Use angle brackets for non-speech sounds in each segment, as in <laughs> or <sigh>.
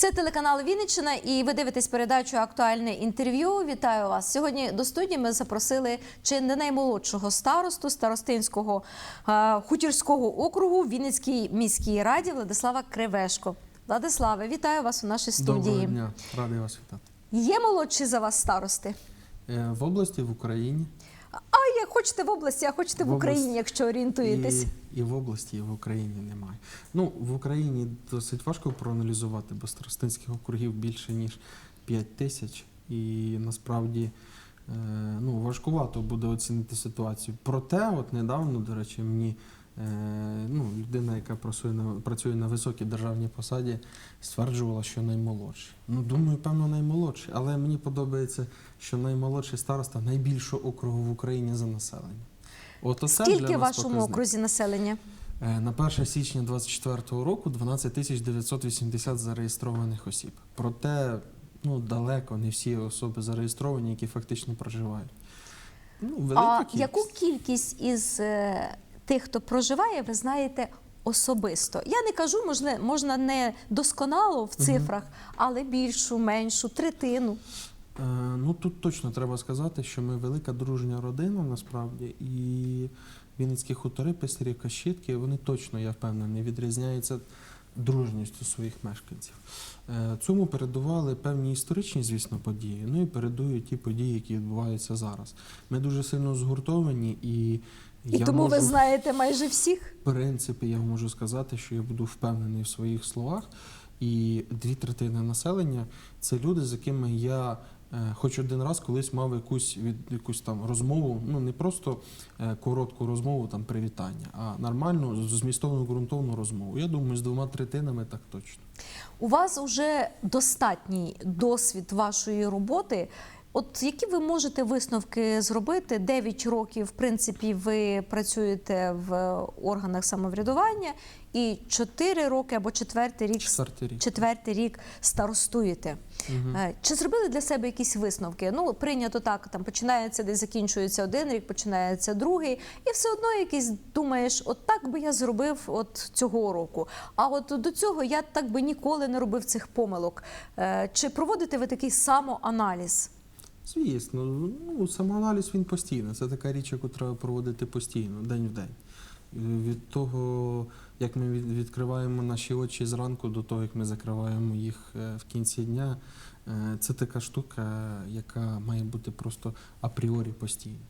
Це телеканал Вінниччина, і ви дивитесь передачу Актуальне інтерв'ю. Вітаю вас. Сьогодні до студії ми запросили чи не наймолодшого старосту старостинського хутірського округу Вінницькій міській раді Владислава Кривешко. Владиславе, вітаю вас у нашій студії. Доброго дня, радий вас вітати. Є молодші за вас старости? Е, В області, в Україні. А як хочете в області, а хочете в, В Україні, якщо орієнтуєтесь. І, і в області, і в Україні немає. Ну, в Україні досить важко проаналізувати, бо старостинських округів більше, ніж 5 тисяч. І насправді е, ну, важкувато буде оцінити ситуацію. Проте, от недавно, до речі, мені ну, людина, яка працює на, працює на високій державній посаді, стверджувала, що наймолодший. Ну, думаю, певно, наймолодший. Але мені подобається, що наймолодший староста найбільшого округу в Україні за населення. От оце Скільки в нас вашому показник. окрузі населення? Е, На 1 січня 2024 року 12 тисяч 980 зареєстрованих осіб. Проте ну, далеко не всі особи зареєстровані, які фактично проживають. Ну, велика А кількість. яку кількість із е, тих, хто проживає, ви знаєте особисто? Я не кажу, можна, можна не досконало в цифрах, але більшу, меншу, третину. Е, Ну тут точно треба сказати, що ми велика дружня родина насправді, і Вінницькі хутори, писарі, кащитки, вони точно, я впевнений, відрізняються дружністю своїх мешканців. Е, Цьому передували певні історичні, звісно, події. Ну і передують ті події, які відбуваються зараз. Ми дуже сильно згуртовані і. І я тому ви знаєте майже всіх. в принципі, я можу сказати, що я буду впевнений в своїх словах. І дві третини населення це люди, з якими я е, хоч один раз колись мав якусь від якусь там розмову. Ну не просто е, коротку розмову, там привітання, а нормальну змістовну ґрунтовну розмову. Я думаю, з двома третинами так точно. У вас вже достатній досвід вашої роботи. От які ви можете висновки зробити? 9 років, в принципі, ви працюєте в органах самоврядування, і 4 роки або четвертий рік Четвертий рік. четвертий рік старостуєте. Е, Чи зробили для себе якісь висновки? Ну, прийнято так, там починається десь закінчується один рік, починається другий, і все одно якийсь думаєш, от так би я зробив от цього року. А от до цього я так би ніколи не робив цих помилок. Е, Чи проводите ви такий самоаналіз? Звісно, ну самоаналіз він постійно. Це така річ, яку треба проводити постійно, день в день. Від того, як ми відкриваємо наші очі зранку до того, як ми закриваємо їх е, в кінці дня, е, це така штука, яка має бути просто апріорі постійно.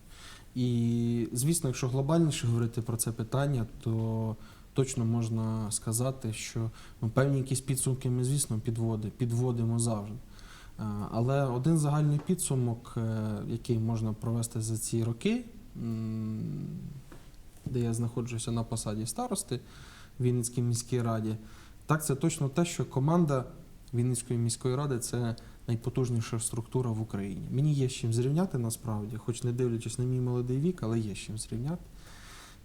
І звісно, якщо глобальніше говорити про це питання, то точно можна сказати, що ну, певні якісь підсумки ми, звісно, підводи, підводимо завжди. Е, Але один загальний підсумок, е, який можна провести за ці роки, де я знаходжуся на посаді старости в Вінницькій міській раді, так це точно те, що команда Вінницької міської ради це найпотужніша структура в Україні. Мені є з чим зрівняти насправді, хоч не дивлячись на мій молодий вік, але є з чим зрівняти.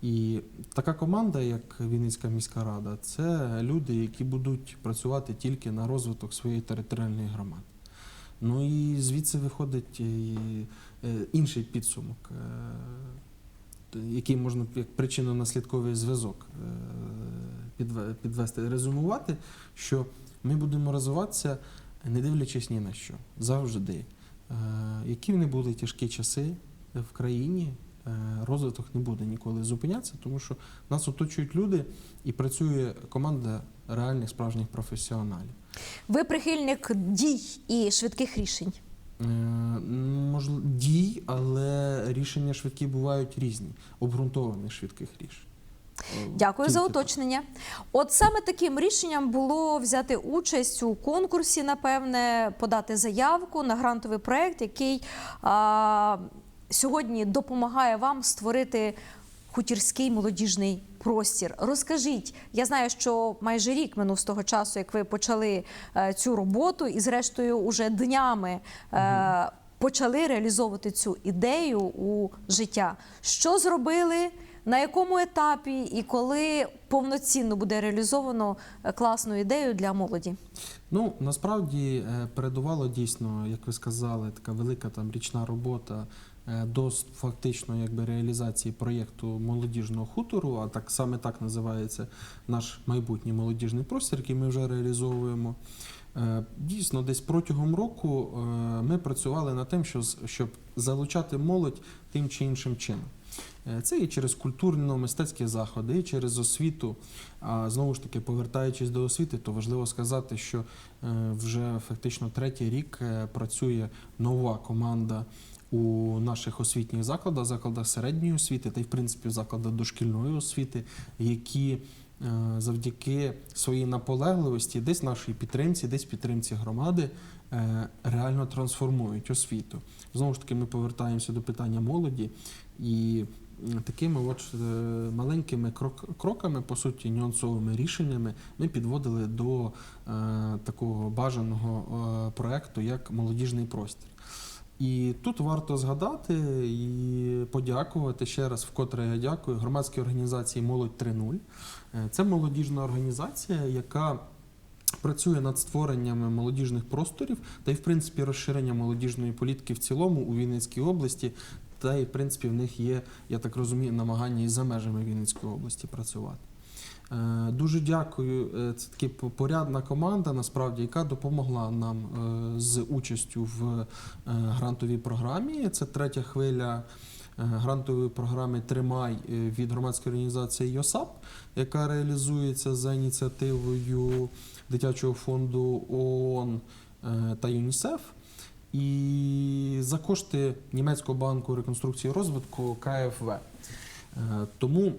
І така команда, як Вінницька міська рада, це люди, які будуть працювати тільки на розвиток своєї територіальної громади. Ну і звідси виходить і, е, інший підсумок, е, який можна як причинно-наслідковий зв'язок е, підве- підвести, резюмувати, що ми будемо розвиватися, не дивлячись ні на що, завжди. Е, Які не були тяжкі часи в країні, е, розвиток не буде ніколи зупинятися, тому що нас оточують люди і працює команда реальних справжніх професіоналів. Ви прихильник дій і швидких рішень. Можливо, дій, але рішення швидкі бувають різні, обґрунтованих швидких рішень. Е, Дякую за тільки так. уточнення. От саме таким рішенням було взяти участь у конкурсі, напевне, подати заявку на грантовий проект, який а, сьогодні допомагає вам створити хутірський молодіжний простір. Розкажіть, я знаю, що майже рік минув з того часу, як ви почали е, цю роботу, і зрештою, уже днями. Е, Почали реалізовувати цю ідею у життя. Що зробили? На якому етапі і коли повноцінно буде реалізовано е, класну ідею для молоді? Ну насправді передувало дійсно, як ви сказали, така велика там річна робота до фактично якби реалізації проєкту молодіжного хутору, а так саме так називається наш майбутній молодіжний простір, який ми вже реалізовуємо. Е, Дійсно, десь протягом року е, ми працювали над тим, щоб залучати молодь тим чи іншим чином. Е, Це і через культурно-мистецькі заходи, і через освіту. А знову ж таки, повертаючись до освіти, то важливо сказати, що е, вже фактично третій рік е, працює нова команда у наших освітніх закладах, закладах середньої освіти та й в принципі в закладах дошкільної освіти, які е, завдяки своїй наполегливості, десь нашій підтримці, десь підтримці громади, е, реально трансформують освіту. Знову ж таки, ми повертаємося до питання молоді і такими от е, маленькими крок- кроками, по суті, нюансовими рішеннями, ми підводили до такого бажаного проекту, як молодіжний простір. І тут варто згадати і подякувати ще раз, вкотре я дякую громадській організації Молодь 3.0. Е, Це молодіжна організація, яка працює над створеннями молодіжних просторів та й, в принципі, розширення молодіжної політики в цілому у Вінницькій області. Та й, в принципі, в них є, я так розумію, намагання і за межами Вінницької області працювати. Е, Дуже дякую. Е, Це таки порядна команда, насправді, яка допомогла нам е, з участю в грантовій програмі. Це третя хвиля грантової програми Тримай від громадської організації ЙОСАП, яка реалізується за ініціативою дитячого фонду ООН та ЮНІСЕФ. І за кошти німецького банку реконструкції розвитку КФВ. Тому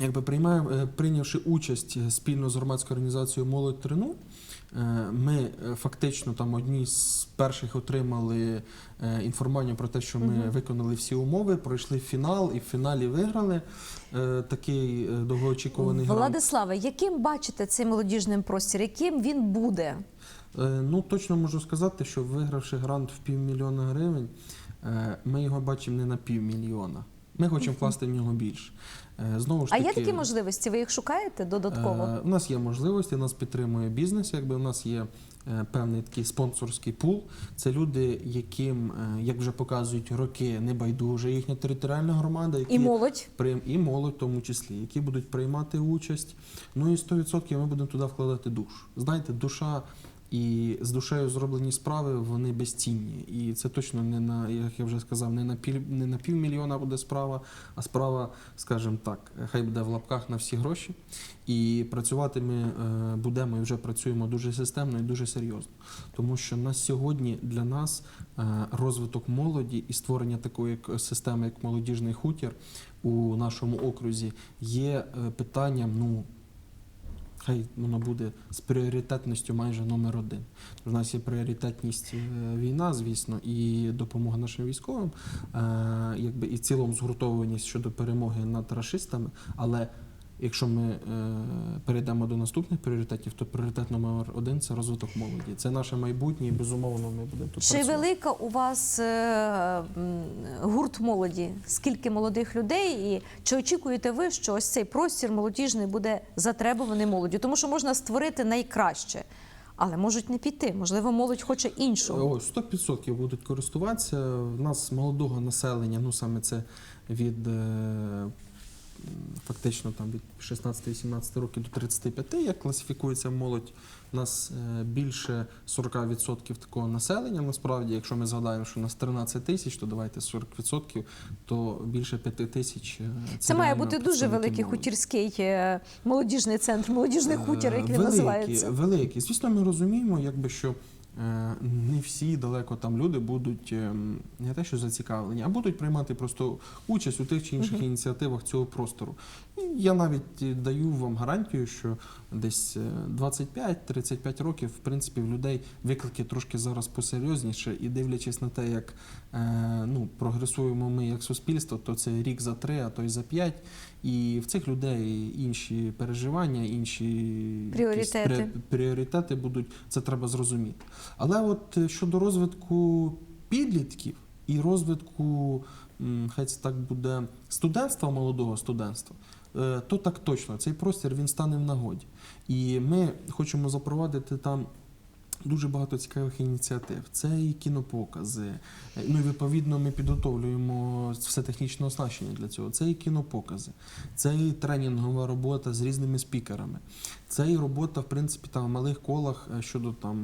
якби приймаємо, е, прийнявши участь е, спільно з громадською організацією Молодь Трину, ми е, фактично там одні з перших отримали інформацію про те, що ми виконали всі умови, пройшли фінал і в фіналі виграли такий довгоочікуваний грант. Владиславе, яким бачите цей молодіжний простір? Яким він буде? Ну, точно можу сказати, що вигравши грант в півмільйона гривень, ми його бачимо не на півмільйона. Ми хочемо вкласти в нього більше. Е, Знову ж А таки, є такі можливості? Ви їх шукаєте додатково? Е, У нас є можливості, нас підтримує бізнес. Якби у нас є е, певний такий спонсорський пул. Це люди, яким, як вже показують роки, не байдуже їхня територіальна громада, які І молодь? прийм- і молодь, в тому числі, які будуть приймати участь. Ну і 100% ми будемо туди вкладати душу. Знаєте, душа. І з душею зроблені справи вони безцінні. І це точно не на, як я вже сказав, не на пів, не на півмільйона буде справа, а справа, скажімо так, хай буде в лапках на всі гроші. І працювати ми е, будемо і вже працюємо дуже системно і дуже серйозно. Тому що на сьогодні для нас е, розвиток молоді і створення такої системи, як молодіжний хутір у нашому окрузі, є е, питанням, ну. Хай воно буде з пріоритетністю майже номер один. У нас є пріоритетність е, війна, звісно, і допомога нашим військовим, е, якби і цілому згуртованість щодо перемоги над рашистами. Але якщо ми е, перейдемо до наступних пріоритетів, то пріоритет номер один це розвиток молоді. Це наше майбутнє, і безумовно ми будемо тут Чи працювати. велика у вас е, гурт молоді? Скільки молодих людей? І чи очікуєте ви, що ось цей простір молодіжний буде затребуваний молоддю? Тому що можна створити найкраще, але можуть не піти. Можливо, молодь хоче іншого. Ось 100% будуть користуватися. У нас молодого населення, ну саме це від е, фактично там від 16-18 років до 35, як класифікується молодь. У нас е, більше 40% такого населення. Насправді, якщо ми згадаємо, що у нас 13 тисяч, то давайте 40%, то більше 5 тисяч. е, Це має бути дуже великий молоді. хутірський е, молодіжний центр, молодіжний хутір, як він великі, називається. Великі. Звісно, ми розуміємо, якби що не всі далеко там люди будуть ем, не те, що зацікавлені, а будуть приймати просто участь у тих чи інших ініціативах цього простору. Я навіть е, даю вам гарантію, що десь е, 25-35 років, в принципі, в людей виклики трошки зараз посерйозніше, і дивлячись на те, як е, ну, прогресуємо ми як суспільство, то це рік за три, а то й за п'ять. І в цих людей інші переживання, інші Пріоритети. прі- пріоритети будуть, це треба зрозуміти. Але от е, щодо розвитку підлітків і розвитку, хай це так буде, студентства, молодого студентства, е, то так точно, цей простір він стане в нагоді. І ми хочемо запровадити там. Дуже багато цікавих ініціатив. Це і кінопокази. Е, Ну і відповідно ми підготовлюємо все технічне оснащення для цього. Це і кінопокази, це і тренінгова робота з різними спікерами, Це і робота, в принципі, там в малих колах е, щодо там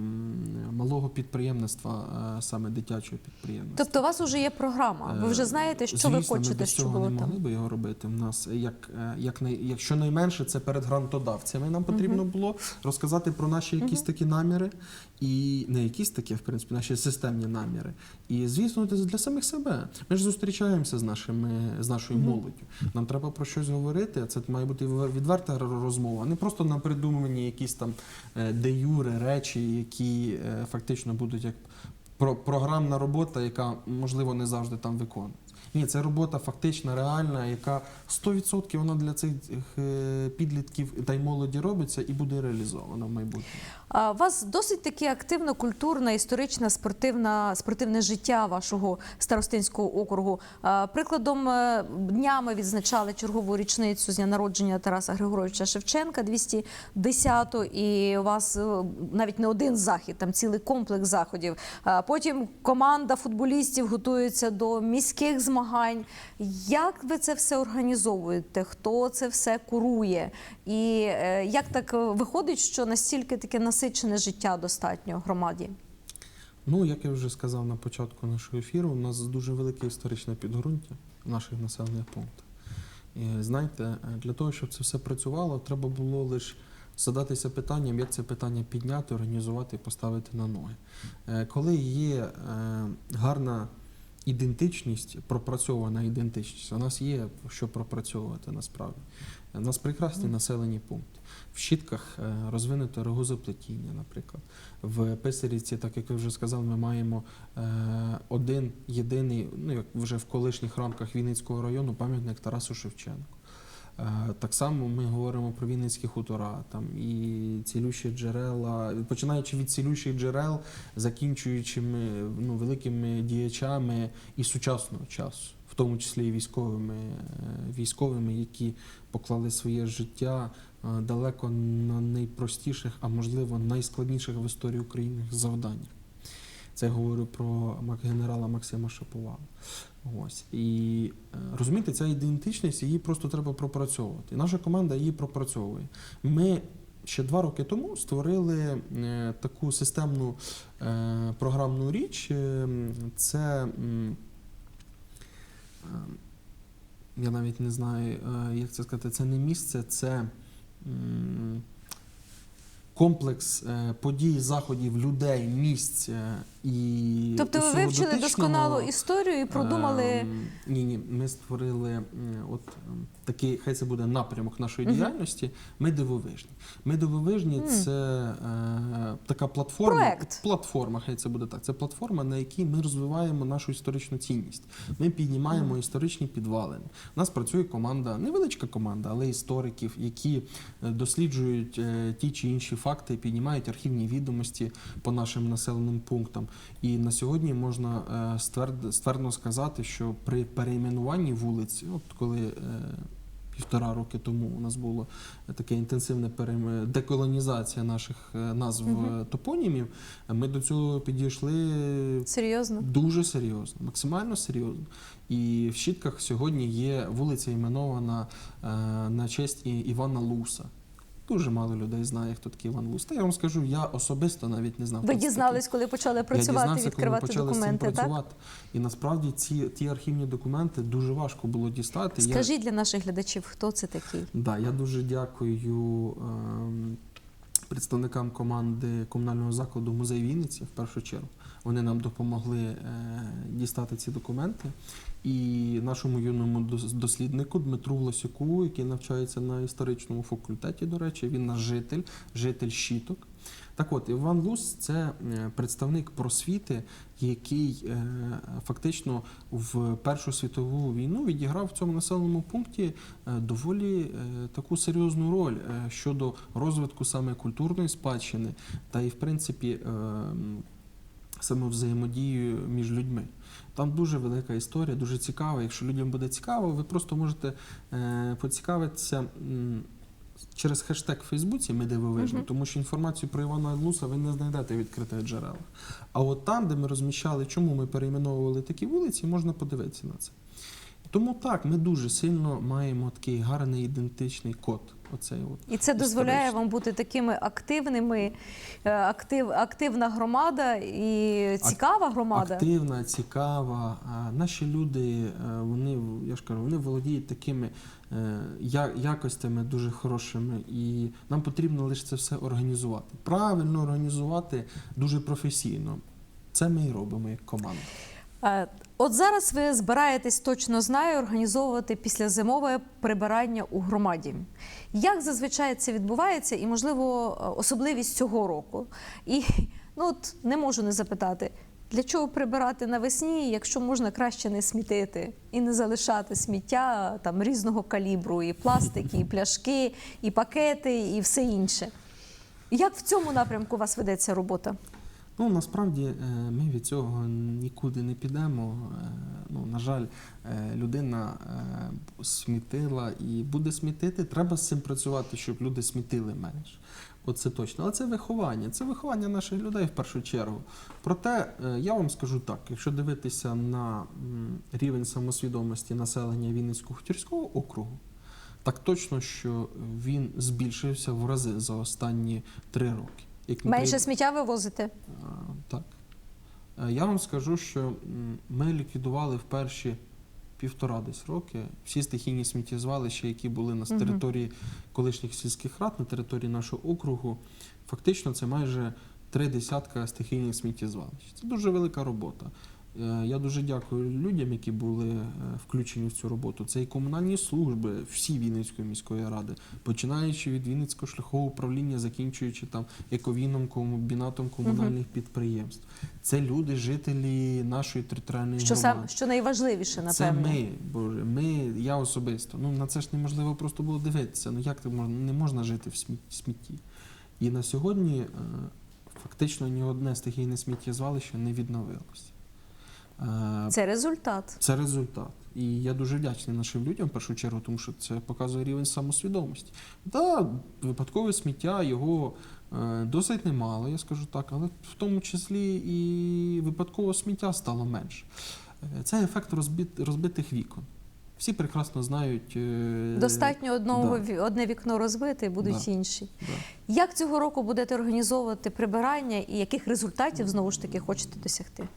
малого підприємництва, е, саме дитячого підприємництва. Тобто у вас вже є програма. Ви вже знаєте, що ви Е, Звісно, ми хочете, без що цього було не там. могли би його робити. У нас е, як, е, як якщо найменше, це перед грантодавцями. Нам потрібно було розказати про наші якісь такі наміри, і не якісь такі, в принципі, наші системні наміри. І звісно, це для самих себе. Ми ж зустрічаємося з нашими з нашою молоддю. Нам треба про щось говорити. а Це має бути відверта розмова, а не просто на придумані якісь там е, де юре речі, які е, фактично будуть як програмна робота, яка можливо не завжди там виконується. Ні, це робота фактична, реальна, яка 100% вона для цих е, підлітків та й молоді робиться і буде реалізована в майбутньому. У вас досить таке активно культурне, історичне, спортивна, спортивне життя вашого старостинського округу. Прикладом е, днями відзначали чергову річницю з дня народження Тараса Григоровича Шевченка, 210-ту, і у вас е, навіть не один захід, там цілий комплекс заходів. Потім команда футболістів готується до міських змагань. Як ви це все організовуєте? Хто це все курує? І е, як так виходить, що настільки таке насичене життя достатньо громаді? Ну, як я вже сказав на початку нашого ефіру, у нас дуже велике історичне підґрунтя в наших населених пунктах. І знаєте, е, для того, щоб це все працювало, треба було лише задатися питанням, як це питання підняти, організувати і поставити на ноги. Е, Коли є е, гарна ідентичність, пропрацьована ідентичність, у нас є що пропрацьовувати насправді. У нас прекрасні населені пункти. В щітках е, розвинуто рогозоплетіння, наприклад. В Писарівці, так як ви вже сказали, ми маємо е, один єдиний, ну як вже в колишніх рамках Вінницького району, пам'ятник Тарасу Шевченку. Е, Так само ми говоримо про Вінницькі хутора, там і цілющі джерела, починаючи від цілющих джерел, закінчуючи ну, великими діячами і сучасного часу, в тому числі і військовими, військовими, які поклали своє життя далеко на найпростіших, а можливо найскладніших в історії України завданнях. Це я говорю про генерала Максима Шаповала. Ось і е, розумієте, ця ідентичність її просто треба пропрацьовувати. І наша команда її пропрацьовує. Ми ще два роки тому створили е, таку системну е, програмну річ. Е, Це е, я навіть не знаю, е, як це сказати, це не місце, це м, комплекс е, подій, заходів, людей, місць е, і Тобто ви вивчили досконало історію і продумали. Ем, Ні, ні, ми створили м, от ем, такий, хай це буде напрямок нашої діяльності. Ми дивовижні. Ми дивовижні це е, така платформа. Проект. Платформа, хай це буде так. Це платформа, на якій ми розвиваємо нашу історичну цінність. Ми піднімаємо історичні підвалини. У нас працює команда, невеличка команда, але істориків, які е, досліджують е, ті чи інші факти, піднімають архівні відомості по нашим населеним пунктам. І на сьогодні можна е, ствердно сказати, що при перейменуванні вулиць, от коли е, півтора роки тому у нас було таке інтенсивне перейм- деколонізація наших назв е, топонімів, ми до цього підійшли Серйозно? Дуже серйозно, максимально серйозно. І в Щітках сьогодні є вулиця іменована е, на честь Івана Луса. Дуже мало людей знає, хто такий Іван Лус. Та я вам скажу, я особисто навіть не знав. Ви дізнались, коли почали такий. Я працювати, дізнався, відкривати коли почали документи, цим так? працювати. І насправді ці ті архівні документи дуже важко було дістати. Я- Скажіть для наших глядачів, хто це такий? Да, я дуже дякую ем, представникам команди комунального закладу музей Вінниці в першу чергу. Вони нам допомогли е, дістати ці документи. І нашому юному дос- досліднику Дмитру Власюку, який навчається на історичному факультеті, до речі, він наш житель, житель щіток. Так от, Іван Лус це е, представник просвіти, який е, фактично в Першу світову війну відіграв в цьому населеному пункті е, доволі таку серйозну роль щодо розвитку саме культурної спадщини та і, в принципі, саме взаємодію між людьми. Там дуже велика історія, дуже цікава. Якщо людям буде цікаво, ви просто можете е, поцікавитися. Через хештег в Фейсбуці ми дивовижні, Мгм. тому що інформацію про Івана Луса ви не знайдете в відкритих джерелах. А от там, де ми розміщали, чому ми перейменовували такі вулиці, можна подивитися на це. Тому так, ми дуже сильно маємо такий гарний ідентичний код Оцей от. І це дозволяє вам бути такими активними, е, актив, активна громада і цікава громада. Активна, цікава. Наші люди, е, вони, я ж кажу, вони володіють такими е, якостями дуже хорошими, і нам потрібно лише це все організувати. Правильно організувати, дуже професійно. Це ми і робимо як команда. Е, От зараз ви збираєтесь точно знаю організовувати післязимове прибирання у громаді. Як зазвичай це відбувається, і можливо е, особливість цього року? І ну от не можу не запитати. Для чого прибирати навесні, якщо можна краще не смітити і не залишати сміття там різного калібру, і пластики, і пляшки, і пакети, і все інше? Як в цьому напрямку у вас ведеться робота? Ну насправді е, ми від цього нікуди не підемо. Е, Ну, на жаль, е, людина смітила і буде смітити. Треба з цим працювати, щоб люди смітили менше. Оце точно. Але це виховання. Це виховання наших людей в першу чергу. Проте я вам скажу так: якщо дивитися на рівень самосвідомості населення Вінницького хутірського округу, так точно, що він збільшився в рази за останні три роки. Як не Менше прийде- сміття вивозити? Так. Е, Я вам скажу, що м, ми ліквідували в перші півтора десь роки всі стихійні сміттєзвалища, які були на Мгм. території колишніх сільських рад, на території нашого округу. Фактично, це майже три десятка стихійних сміттєзвалищ. Це дуже велика робота. Е, Я дуже дякую людям, які були е, включені в цю роботу. Це і комунальні служби, всі Вінницької міської ради, починаючи від Вінницького шляхового управління, закінчуючи там ековіном, комбінатом комунальних підприємств. Це люди, жителі нашої територіальної Що громади. сам що найважливіше, Це ми, Боже, ми, я особисто. Ну на це ж неможливо просто було дивитися. Ну як так можна? Не можна жити в сміт- смітті. І на сьогодні е, фактично ні одне стихійне сміттєзвалище не відновилося. Е, Це результат. це результат. І я дуже вдячний нашим людям в першу чергу, тому що це показує рівень самосвідомості. Так, випадкове сміття його е, досить немало, я скажу так, але в тому числі і випадкового сміття стало менше. Е, Це ефект розбит, розбитих вікон. Всі прекрасно знають. Достатньо одного да. одне вікно розбите, і будуть Да. інші. Да. Як цього року будете організовувати прибирання і яких результатів знову ж таки хочете досягти?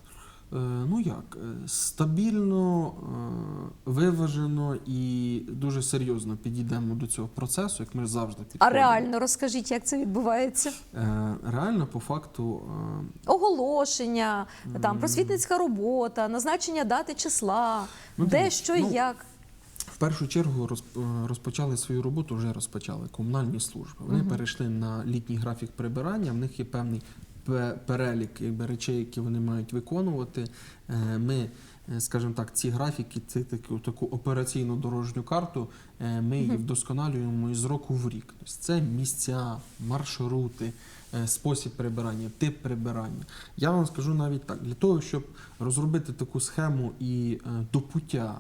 Е, Ну як, е, стабільно, е, виважено і дуже серйозно підійдемо до цього процесу, як ми завжди А реально розкажіть, як це відбувається? Реально, по факту, Оголошення, там просвітницька робота, назначення дати числа, Ну, де що і ну, як. в першу чергу розпочали свою роботу, вже розпочали комунальні служби. Вони Мгм. перейшли на літній графік прибирання. В них є певний пе- перелік якби, речей, які вони мають виконувати. Е, Ми, е, скажімо так, ці графіки, це таку, таку операційну дорожню карту. е, Ми її вдосконалюємо із року в рік. Тобто це місця, маршрути, спосіб прибирання, тип прибирання. Я вам скажу навіть так: для того, щоб розробити таку схему і до пуття,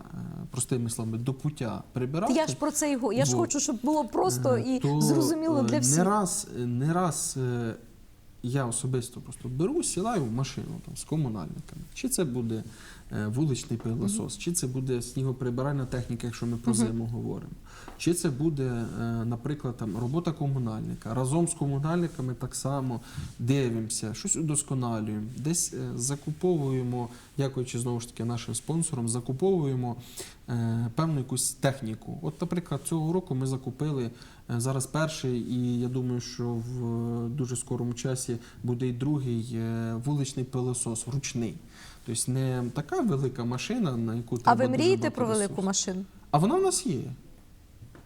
простими словами, до пуття прибирати. Я ж про це його. Я ж хочу, щоб було просто і то, зрозуміло для Не раз, не раз я особисто просто беру, сідаю в машину там, з комунальниками. Чи це буде е, вуличний пилосос, чи це буде снігоприбиральна техніка, якщо ми про зиму говоримо. Чи це буде, е, наприклад, там, робота комунальника. Разом з комунальниками так само дивимося, щось удосконалюємо, десь е, закуповуємо, дякуючи знову ж таки нашим спонсорам, закуповуємо е, певну якусь техніку. От, наприклад, цього року ми закупили зараз перший, і я думаю, що в е, дуже скорому часі буде і другий е, вуличний пилосос, ручний. Тобто не така велика машина, на яку А ви мрієте про велику машину? А вона в нас є.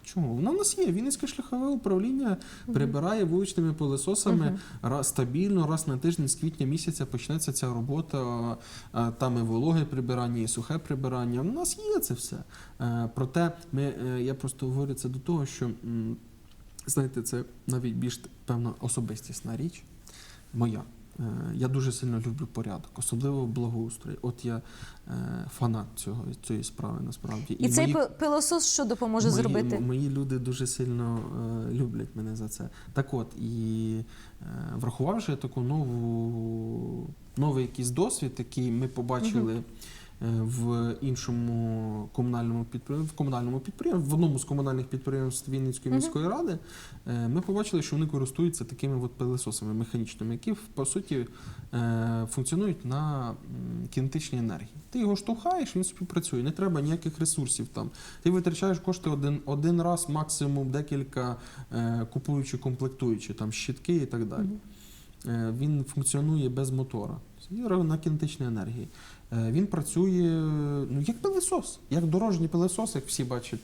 Чому? Вона в нас є. Вінницьке шляхове управління прибирає вуличними пилососами Мгм. раз, стабільно, раз на тиждень з квітня місяця почнеться ця робота. Там і вологе прибирання, і сухе прибирання. У нас є це все. Е, Проте ми, е, я просто говорю це до того, що знаєте, це навіть більш певна особистісна річ моя. Е, Я дуже сильно люблю порядок, особливо благоустрій. От я е, фанат цього цієї справи насправді. І, цей мої- пилосос що допоможе мої, зробити? Мої люди дуже сильно е, люблять мене за це. Так от, і врахувавши таку нову, новий якийсь досвід, який ми побачили е, в іншому комунальному підприємстві, в комунальному підприємстві, в одному з комунальних підприємств Вінницької міської ради, е, ми побачили, що вони користуються такими от пилисосами механічними, які по суті е, функціонують на кінетичній енергії. Ти його штовхаєш, він собі працює. Не треба ніяких ресурсів там. Ти витрачаєш кошти один, один раз, максимум декілька, е, купуючи, комплектуючи там щитки і так далі. Е, Він функціонує без мотора. На кінетичній енергії. Е, Він працює ну, як пилесос, як дорожній пилесос, як всі бачать,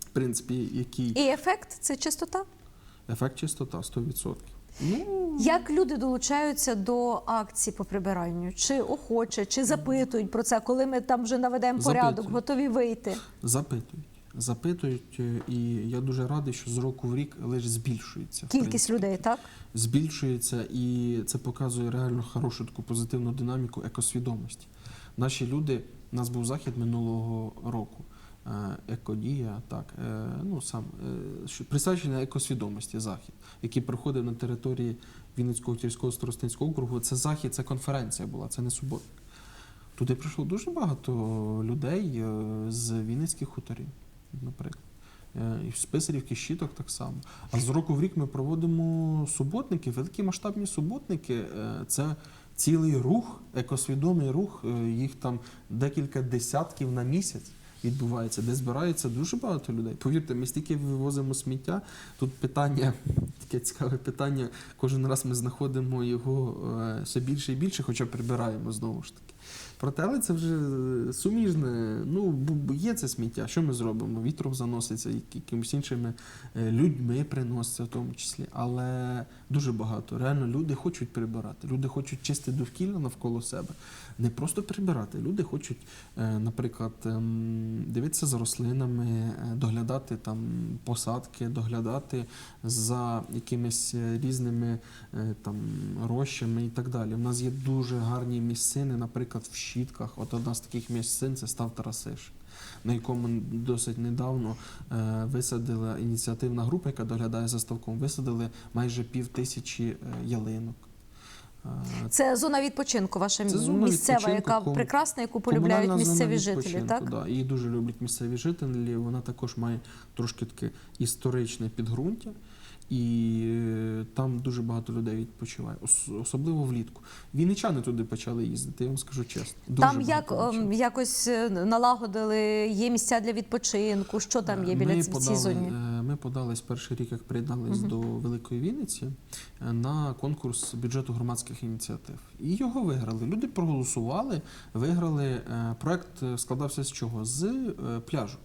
в принципі, який І ефект це чистота. ефект чистота 100%. Ну, Як люди долучаються до акцій по прибиранню? Чи охоче, чи запитують про це, коли ми там вже наведемо порядок, готові вийти? запитують. Запитують, е, і я дуже радий, що з року в рік лише збільшується. Кількість людей, так? збільшується, і це показує реально хорошу таку позитивну динаміку екосвідомості. Наші люди, у нас був захід минулого року. е, Екодія, так, е, ну сам присвячений екосвідомості захід, який проходив на території Вінницького Тірського старостинського округу. Це захід, це конференція була, це не субота. Туди прийшло дуже багато людей з Вінницьких хуторів, наприклад. Е, І з Писарівки, щиток так само. А з року в рік ми проводимо суботники, великі масштабні суботники. Е, Це цілий рух, екосвідомий рух. е, Їх там декілька десятків на місяць відбувається, де збирається дуже багато людей. Повірте, ми стільки вивозимо сміття. Тут питання, <laughs> таке цікаве питання. Кожен раз ми знаходимо його все більше і більше, хоча прибираємо знову ж таки. Проте, але це вже суміжне. Ну, є це сміття. Що ми зробимо? Вітром заноситься, як- якимись іншими е, людьми приноситься в тому числі. Але дуже багато. Реально люди хочуть прибирати. Люди хочуть чисти довкілля навколо себе. Не просто прибирати. Люди хочуть, е, наприклад, ем, дивитися за рослинами, е, доглядати там посадки, доглядати за якимись різними там рощами і так далі. У нас є дуже гарні місцини, наприклад, в щітках. От одна з таких місцин це став Тарасиш, на якому досить недавно е, висадила ініціативна група, яка доглядає за ставком, висадили майже пів тисячі е, ялинок. Е, Це зона відпочинку, ваша Це зона місцева, відпочинку, яка прекрасна, яку полюбляють місцеві жителі, так? Да. Її дуже люблять місцеві жителі. Вона також має трошки таке історичне підґрунтя. І е, там дуже багато людей відпочиває, особливо влітку. Вінничани туди почали їздити, я вам скажу чесно. Дуже Там як ем, якось е, налагодили, є місця для відпочинку. Що там є біля ми ц- подали, цій зоні? е, Ми подались перший рік, як приєднались Мгм. до Великої Вінниці е, на конкурс бюджету громадських ініціатив. І його виграли. Люди проголосували, виграли. Е, Проект е, складався з чого? З е, пляжу.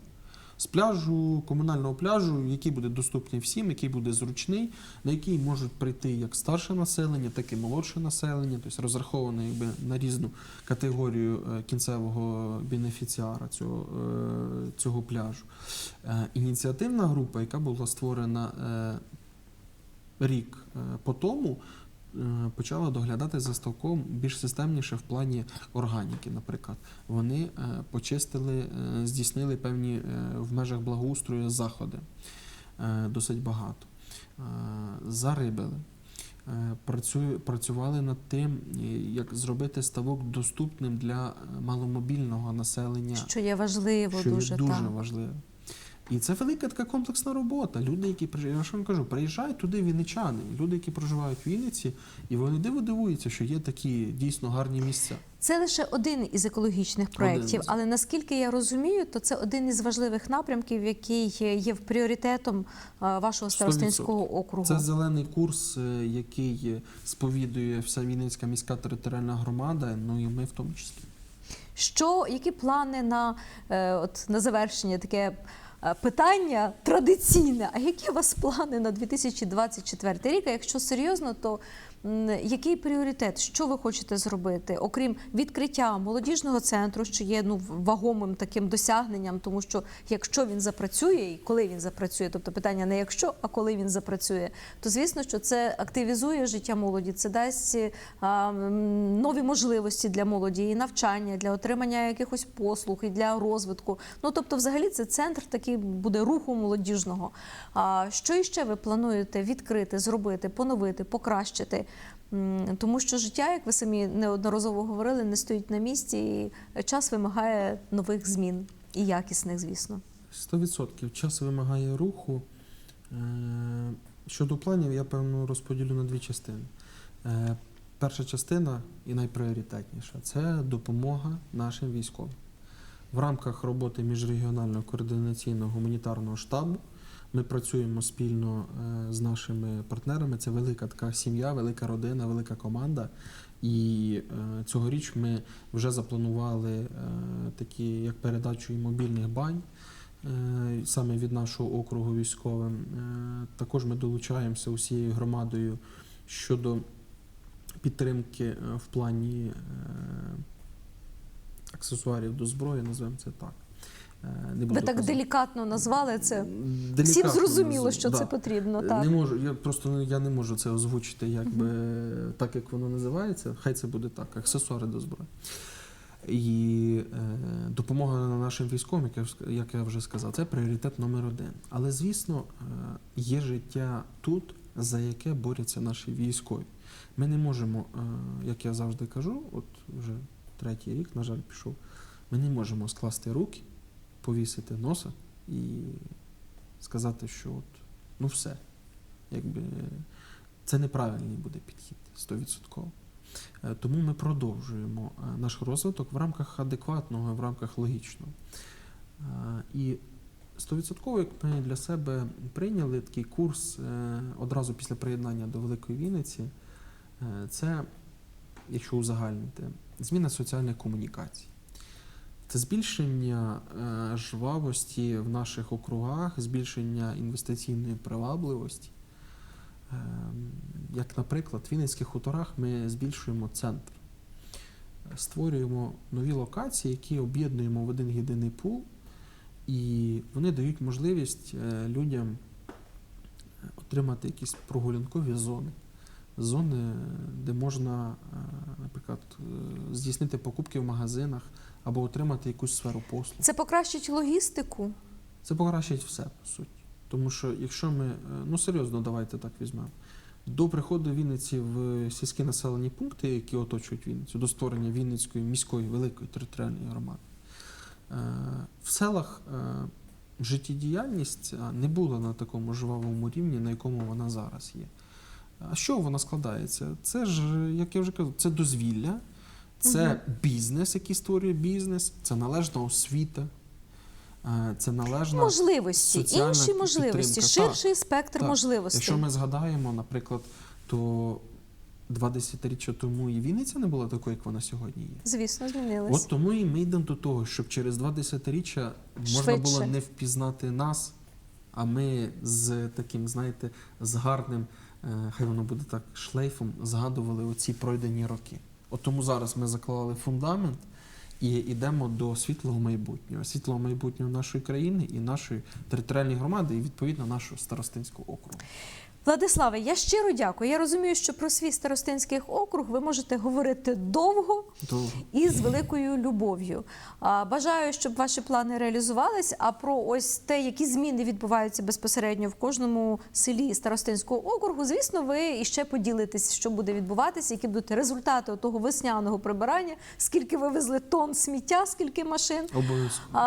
З пляжу, комунального пляжу, який буде доступний всім, який буде зручний, на який можуть прийти як старше населення, так і молодше населення, тобто розраховано якби на різну категорію е, кінцевого бенефіціара цього, е, цього пляжу. Е, Ініціативна група, яка була створена рік по тому, почала доглядати за ставком більш системніше в плані органіки, наприклад. Вони е, почистили, е, здійснили певні е, в межах благоустрою заходи е, досить багато. Е, Зарибили. Е, Працювали над тим, е, як зробити ставок доступним для е, маломобільного населення Що є важливо що є дуже, дуже так. важливо. І це велика така комплексна робота. Люди, які приїжджають, я ж вам кажу, приїжджають туди вінничани, люди, які проживають в Вінниці, і вони диво дивуються, що є такі дійсно гарні місця. Це лише один із екологічних проєктів, але наскільки я розумію, то це один із важливих напрямків, який є пріоритетом е, вашого старостинського округу. Це зелений курс, е, який е, сповідує вся Вінницька міська територіальна громада, ну і ми в тому числі. Що, які плани на, от, на завершення таке питання традиційне? А які у вас плани на 2024 рік? А якщо серйозно, то який пріоритет? Що ви хочете зробити? Окрім відкриття молодіжного центру, що є ну, вагомим таким досягненням, тому що якщо він запрацює і коли він запрацює, тобто питання не якщо, а коли він запрацює, то звісно, що це активізує життя молоді, це дасть а, нові можливості для молоді, і навчання, для отримання якихось послуг, і для розвитку. Ну тобто, взагалі, це центр такий буде руху молодіжного. А що іще ви плануєте відкрити, зробити, поновити, покращити? Тому що життя, як ви самі неодноразово говорили, не стоїть на місці, і час вимагає нових змін і якісних, звісно. 100%. Час вимагає руху. Е, Щодо планів, я певно розподілю на дві частини. Е, Перша частина і найпріоритетніша це допомога нашим військовим. В рамках роботи міжрегіонального координаційного гуманітарного штабу ми працюємо спільно е, з нашими партнерами. Це велика така сім'я, велика родина, велика команда. І е, цьогоріч ми вже запланували е, такі як передачу і мобільних бань. Саме від нашого округу військовим. Також ми долучаємося усією громадою щодо підтримки в плані аксесуарів до зброї, називаємо це так. Е, Не Ви так казати. делікатно назвали це. Делікатно Всім зрозуміло, що да. це потрібно. Не можу, я просто я не можу це озвучити, якби так, як воно називається. Хай це буде так, аксесуари до зброї. І е, допомога нашим військовим, як я, як я вже сказав, це пріоритет номер один. Але звісно, е, є життя тут, за яке борються наші військові. Ми не можемо, е, як я завжди кажу, от вже третій рік, на жаль, пішов. Ми не можемо скласти руки, повісити носа і сказати, що от, ну все. Якби це неправильний буде підхід 100%. Е, Тому ми продовжуємо е, наш розвиток в рамках адекватного, в рамках логічного. Е, І 100% як ми для себе прийняли такий курс одразу після приєднання до Великої Вінниці, це, якщо узагальнити, зміна соціальних комунікацій. Це збільшення е, жвавості в наших округах, збільшення інвестиційної привабливості. Ем, Як, наприклад, в Вінницьких хуторах ми збільшуємо центр, створюємо нові локації, які об'єднуємо в один єдиний пул, і вони дають можливість е, людям е, отримати якісь прогулянкові зони. Зони, де можна, наприклад, здійснити покупки в магазинах або отримати якусь сферу послуг. Це покращить логістику. Це покращить все, по суті. Тому що якщо ми, е, ну серйозно, давайте так візьмемо. До приходу Вінниці в сільські населені пункти, які оточують Вінницю, до створення Вінницької міської великої територіальної громади, е, в селах е, життєдіяльність не була на такому жвавому рівні, на якому вона зараз є. А що вона складається? Це ж, як я вже казав, це дозвілля, це бізнес, який створює бізнес, це належна освіта, е, це належна. Можливості, інші можливості, підтримка. ширший спектр так. можливостей. Якщо ми згадаємо, наприклад, то два десятиріччя тому і Вінниця не була такою, як вона сьогодні є. Звісно, змінились. От тому і ми йдемо до того, щоб через два десятиріччя можна було не впізнати нас, а ми з таким, знаєте, з гарним, е, хай воно буде так, шлейфом згадували оці пройдені роки. От тому зараз ми заклали фундамент і йдемо до світлого майбутнього, світлого майбутнього нашої країни і нашої територіальної громади, і відповідно нашого старостинського округу. Владиславе, я щиро дякую. Я розумію, що про свій старостинський округ ви можете говорити довго Довго. і з великою любов'ю. Бажаю, щоб ваші плани реалізувались. А про ось те, які зміни відбуваються безпосередньо в кожному селі Старостинського округу, звісно, ви іще поділитесь, що буде відбуватися, які будуть результати того весняного прибирання, скільки ви везли тонн сміття, скільки машин. Обов'язково.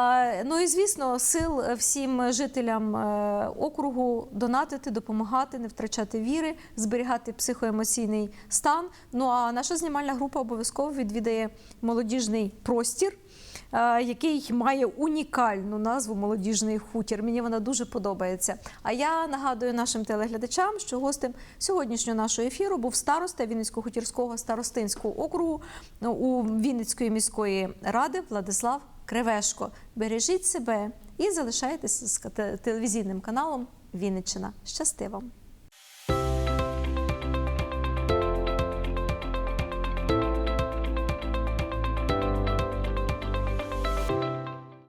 Ну і звісно, сил всім жителям е, округу донатити, допомагати, не втрачати віри, зберігати психоемоційний стан. Ну а наша знімальна група обов'язково відвідає молодіжний простір. е, Який має унікальну назву Молодіжний хутір. Мені вона дуже подобається. А я нагадую нашим телеглядачам, що гостем сьогоднішнього нашого ефіру був староста Вінницько-хутірського старостинського округу ну, у Вінницької міської ради Владислав Кривешко. Бережіть себе і залишайтеся з телевізійним каналом Вінниччина. Щасти вам!